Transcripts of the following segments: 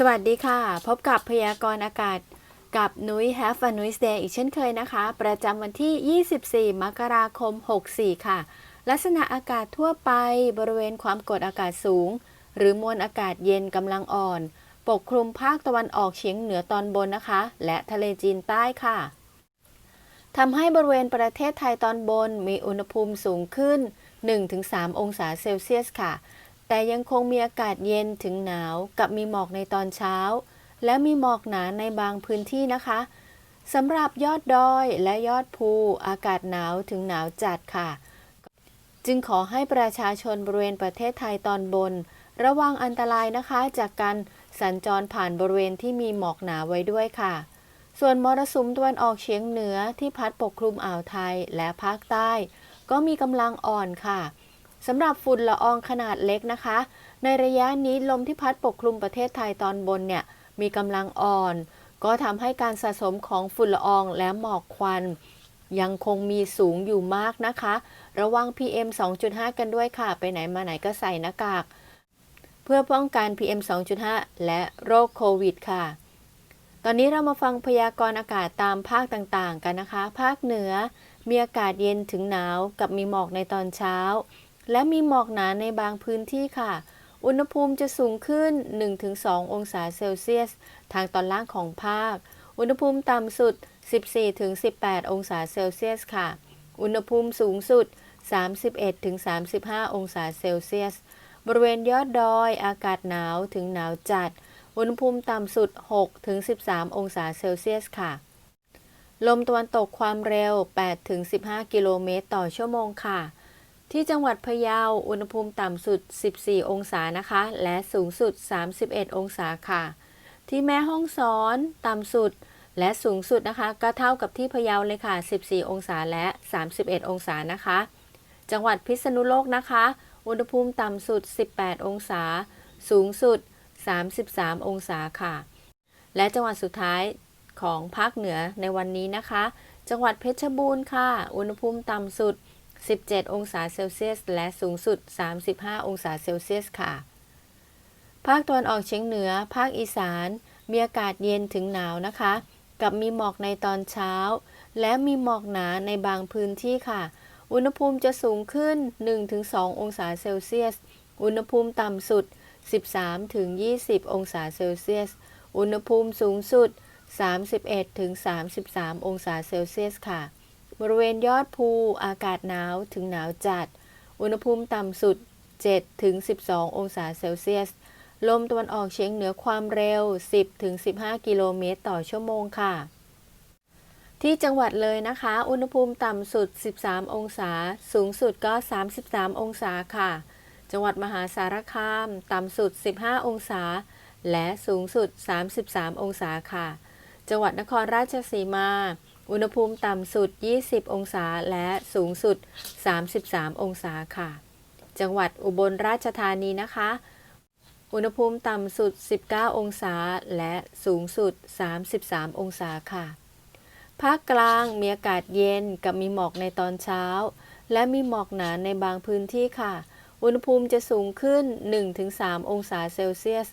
สวัสดีค่ะ พบกับพยากรณ์อากาศกับนุ้ย Have a Nuis Day อีกเช่นเคยนะคะ ประจำวันที่ 24 มกราคม 64 ค่ะ ลักษณะอากาศทั่วไปบริเวณความกดอากาศสูง หรือมวลอากาศเย็นกำลังอ่อน ปกคลุมภาคตะวันออกเฉียงเหนือตอนบนนะคะ และทะเลจีนใต้ค่ะทำให้บริเวณประเทศไทยตอนบนมีอุณหภูมิสูงขึ้น 1-3 องศาเซลเซียสค่ะ แต่ยังคงมีอากาศเย็นถึงหนาวกับมีหมอกในตอนเช้า และมีหมอกหนาในบางพื้นที่นะคะสำหรับยอดดอยและยอดภูอากาศหนาวถึงหนาวจัดค่ะ จึงขอให้ประชาชนบริเวณประเทศไทยตอนบน ระวังอันตรายนะคะจากการสัญจรผ่านบริเวณที่มีหมอกหนาไว้ด้วยค่ะ ส่วนมรสุมตะวันออกเฉียงเหนือที่พัดปกคลุมอ่าวไทยและภาคใต้ ก็มีกำลังอ่อนค่ะ สำหรับฝุ่นละอองขนาดเล็กนะคะ ในระยะนี้ลมที่พัดปกคลุมประเทศไทยตอนบนเนี่ยมีกำลังอ่อน ก็ทำให้การสะสมของฝุ่นละอองและหมอกควัน ยังคงมีสูงอยู่มากนะคะ ระวัง PM 2.5 กันด้วยค่ะ ไปไหนมาไหนก็ใส่หน้ากาก เพื่อป้องกัน PM 2.5 และโรคโควิดค่ะ ตอนนี้เรามาฟังพยากรณ์อากาศตามภาคต่างๆ กันนะคะ ภาคเหนือมีอากาศเย็นถึงหนาวกับมีหมอกในตอนเช้า และมีหมอกหนาในบางพื้นที่ค่ะ อุณหภูมิจะสูงขึ้น 1-2 องศาเซลเซียส ทางตอนล่างของภาค อุณหภูมิต่ำสุด 14-18 องศาเซลเซียสค่ะ อุณหภูมิสูงสุด 31-35 องศาเซลเซียส บริเวณยอดดอยอากาศหนาวถึงหนาวจัด อุณหภูมิต่ำสุด 6-13 องศาเซลเซียสค่ะ ลมตะวันตกความเร็ว 8-15 กิโลเมตรต่อชั่วโมงค่ะ ที่จังหวัดพะเยา อุณหภูมิต่ำสุด 14 องศานะคะ และสูงสุด 31 องศาค่ะ ที่แม่ห้องสอนต่ำสุดและสูงสุดนะคะ ก็เท่ากับที่พะเยาเลยค่ะ 14 องศาและ 31 องศานะคะ จังหวัดพิษณุโลกนะคะ อุณหภูมิต่ำสุด 18 องศา สูงสุด 33 องศาค่ะ และจังหวัดสุดท้ายของภาคเหนือในวันนี้นะคะ จังหวัดเพชรบูรณ์ค่ะ อุณหภูมิต่ำสุด 17 องศาเซลเซียส และสูงสุด 35 องศาเซลเซียสค่ะ ภาคตะวันออกเฉียงเหนือ ภาคอีสาน มีอากาศเย็นถึงหนาวนะคะ กับมีหมอกในตอนเช้า และมีหมอกหนาในบางพื้นที่ค่ะ อุณหภูมิจะสูงขึ้น 1-2 องศาเซลเซียส อุณหภูมิต่ำสุด 13-20 องศาเซลเซียส อุณหภูมิสูงสุด 31-33 องศาเซลเซียสค่ะ บริเวณยอดภูอากาศหนาวถึงหนาวจัด อุณหภูมิต่ำสุด7-12 องศาเซลเซียส ลมตะวันออกเฉียงเหนือความเร็ว 10-15 กิโลเมตรต่อชั่วโมงค่ะ ที่จังหวัดเลยนะคะ อุณหภูมิต่ำสุด 13 องศา สูงสุดก็ 33 องศาค่ะ จังหวัดมหาสารคาม ต่ำสุด 15 องศา และสูงสุด 33 องศาค่ะ จังหวัดนครราชสีมา อุณหภูมิต่ำสุด 20 องศาและสูงสุด 33 องศาค่ะ จังหวัดอุบลราชธานีนะคะ อุณหภูมิต่ำสุด 19 องศาและสูงสุด 33 องศาค่ะ ภาคกลางมีอากาศเย็นกับมีหมอกในตอนเช้า และมีหมอกหนาในบางพื้นที่ค่ะ อุณหภูมิจะสูงขึ้น 1-3 องศาเซลเซียส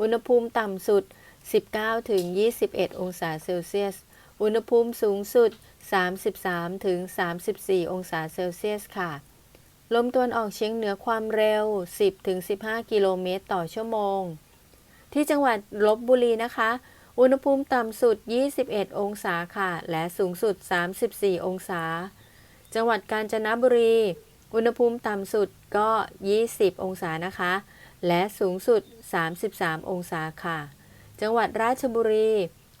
อุณหภูมิต่ำสุด 19-21 องศาเซลเซียส อุณหภูมิสูงสุด 33-34 องศาเซลเซียสค่ะ ลมตะวันออกเฉียงเหนือความเร็ว 10-15 กิโลเมตรต่อชั่วโมง ที่จังหวัดลบบุรีนะคะ อุณหภูมิต่ำสุด 21 องศาค่ะ และสูงสุด 34 องศา จังหวัดกาญจนบุรี อุณหภูมิต่ำสุดก็ 20 องศานะคะ และสูงสุด 33 องศาค่ะ จังหวัดราชบุรี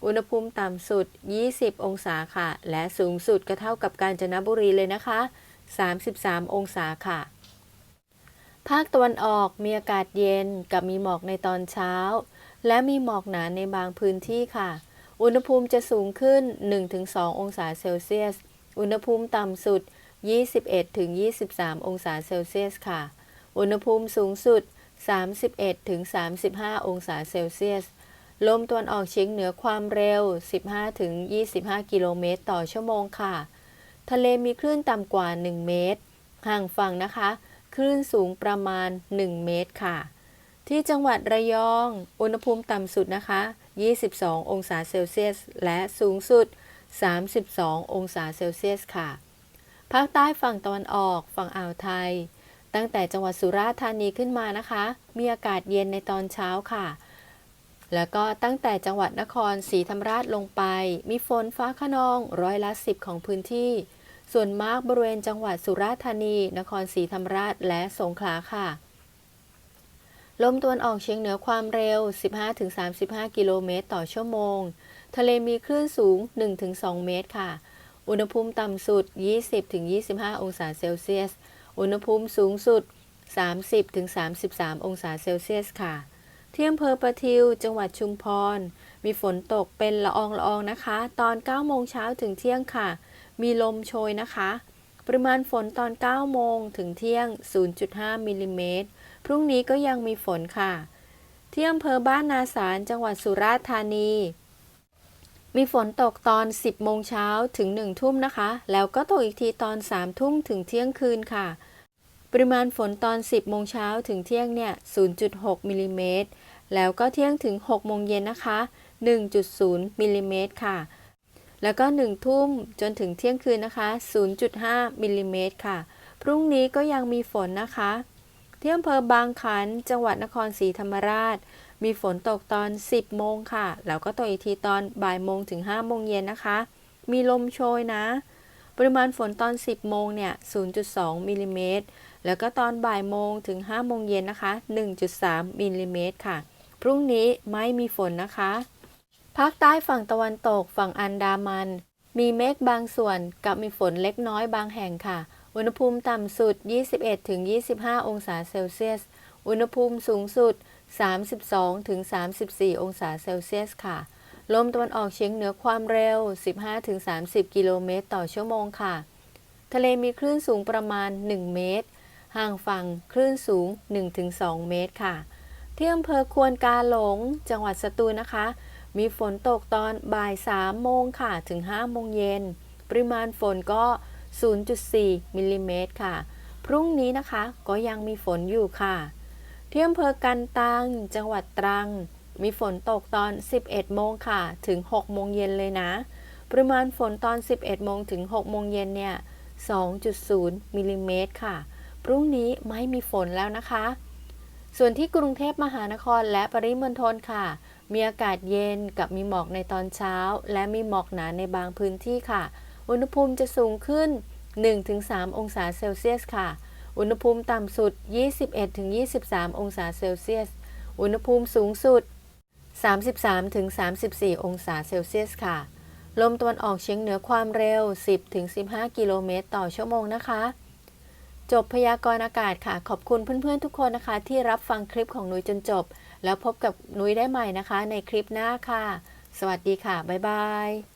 อุณหภูมิต่ำสุด 20 องศาค่ะ และสูงสุดก็เท่ากับกาญจนบุรีเลยนะคะ 33 องศาค่ะ ภาคตะวันออกมีอากาศเย็นกับมีหมอกในตอนเช้า และมีหมอกหนาในบางพื้นที่ค่ะ อุณหภูมิจะสูงขึ้น 1-2 องศาเซลเซียส อุณหภูมิต่ำสุด 21-23 องศาเซลเซียสค่ะ อุณหภูมิสูงสุด 31-35 องศาเซลเซียส ลมตะวันออกเฉียงเหนือความเร็ว 15-25 กิโลเมตรต่อชั่วโมงค่ะ ทะเลมีคลื่นต่ำกว่า 1 เมตร ห่างฝั่งนะคะ คลื่นสูงประมาณ 1 เมตรค่ะ ที่จังหวัดระยอง อุณหภูมิต่ำสุดนะคะ 22 องศาเซลเซียส และสูงสุด 32 องศาเซลเซียสค่ะ ภาคใต้ฝั่งตะวันออก ฝั่งอ่าวไทย ตั้งแต่จังหวัดสุราษฎร์ธานีขึ้นมานะคะ มีอากาศเย็นในตอนเช้าค่ะ แล้วก็ตั้งแต่จังหวัดนครศรีธรรมราชลงไป มีฝนฟ้าขนองร้อยละสิบของพื้นที่ ส่วนมากบริเวณจังหวัดสุราษฎร์ธานี นครศรีธรรมราชและสงขลาค่ะ ลมตะวันออกเฉียงเหนือความเร็ว 15-35 กิโลเมตรต่อชั่วโมง ทะเลมีคลื่นสูง 1-2 เมตรค่ะ อุณหภูมิต่ำสุด 20-25 องศาเซลเซียส อุณหภูมิสูงสุด 30-33 องศาเซลเซียสค่ะ ที่อำเภอประทิว จังหวัดชุมพร มีฝนตกเป็นละอองละอองนะคะ ตอน 9 โมงเช้าถึงเที่ยงค่ะ มีลมโชยนะคะ ปริมาณฝนตอน 9 โมงถึงเที่ยง 0.5มิลลิเมตร พรุ่งนี้ก็ยังมีฝนค่ะ ที่อำเภอบ้านนาสารจังหวัดสุราษฎร์ธานี มีฝนตกตอน 10 โมงเช้าถึง 1 ทุ่มนะคะ แล้วก็ตกอีกทีตอน 3 ทุ่มถึงเที่ยงคืนค่ะ ปริมาณฝนตอน 10 โมงเช้าถึงเที่ยงเนี่ย 0.6มิลลิเมตร แล้วก็เที่ยงถึง 6 โมงเย็นนะคะ 1.0มิลลิเมตรค่ะ แล้วก็ 1 ทุ่มจนถึงเที่ยงคืนนะคะ 0.5มิลลิเมตรค่ะ พรุ่งนี้ก็ยังมีฝนนะคะ ที่อำเภอบางขัน จังหวัดนครศรีธรรมราช มีฝนตกตอน 10 โมงค่ะ แล้วก็ตกอีกทีตอนบ่ายโมงถึง 5 โมงเย็นนะคะ มีลมโชยนะ ปริมาณฝนตอน 10 โมงเนี่ย 0.2มิลลิเมตร แล้วก็ตอนบ่ายโมงถึง5โมงเย็นนะคะ 1.3มิลลิเมตรค่ะ พรุ่งนี้ไม่มีฝนนะคะ ภาคใต้ฝั่งตะวันตกฝั่งอันดามัน มีเมฆบางส่วนกับมีฝนเล็กน้อยบางแห่งค่ะ อุณหภูมิต่ำสุด 21-25 องศาเซลเซียส อุณหภูมิสูงสุด 32-34 องศาเซลเซียสค่ะ ลมตะวันออกเฉียงเหนือความเร็ว 15-30 กิโลเมตรต่อชั่วโมงค่ะ ทะเลมีคลื่นสูงประมาณ 1 เมตร ห่างฝั่งคลื่นสูง 1-2 เมตรค่ะ ที่อำเภอควนกาหลง จังหวัดสตูลนะคะ มีฝนตกตอนบ่าย 3 โมงค่ะ ถึง 5 โมงเย็น ปริมาณฝนก็ 0.4 มิลลิเมตรค่ะ พรุ่งนี้นะคะก็ยังมีฝนอยู่ค่ะที่อำเภอกันตัง จังหวัดตรัง มีฝนตกตอน 11 โมงค่ะ ถึง 6 โมงเย็นเลยนะ ปริมาณฝนตอน 11 โมงถึง 6 โมงเย็นเนี่ย 2.0 มิลลิเมตรค่ะ พรุ่งนี้ไม่มีฝนแล้วนะคะ ส่วนที่กรุงเทพมหานครและปริมณฑลค่ะ มีอากาศเย็นกับมีหมอกในตอนเช้า และมีหมอกหนาในบางพื้นที่ค่ะ อุณหภูมิจะสูงขึ้น 1-3 องศาเซลเซียสค่ะ อุณหภูมิต่ำสุด 21-23 องศาเซลเซียส อุณหภูมิสูงสุด 33-34 องศาเซลเซียสค่ะ ลมตะวันออกเฉียงเหนือความเร็ว 10-15 กิโลเมตรต่อชั่วโมงนะคะ จบพยากรณ์อากาศค่ะ ขอบคุณเพื่อนๆทุกคนนะคะ ที่รับฟังคลิปของนุ้ยจนจบ แล้วพบกับนุ้ยได้ใหม่นะคะ ในคลิปหน้าค่ะ สวัสดีค่ะ บ๊ายบาย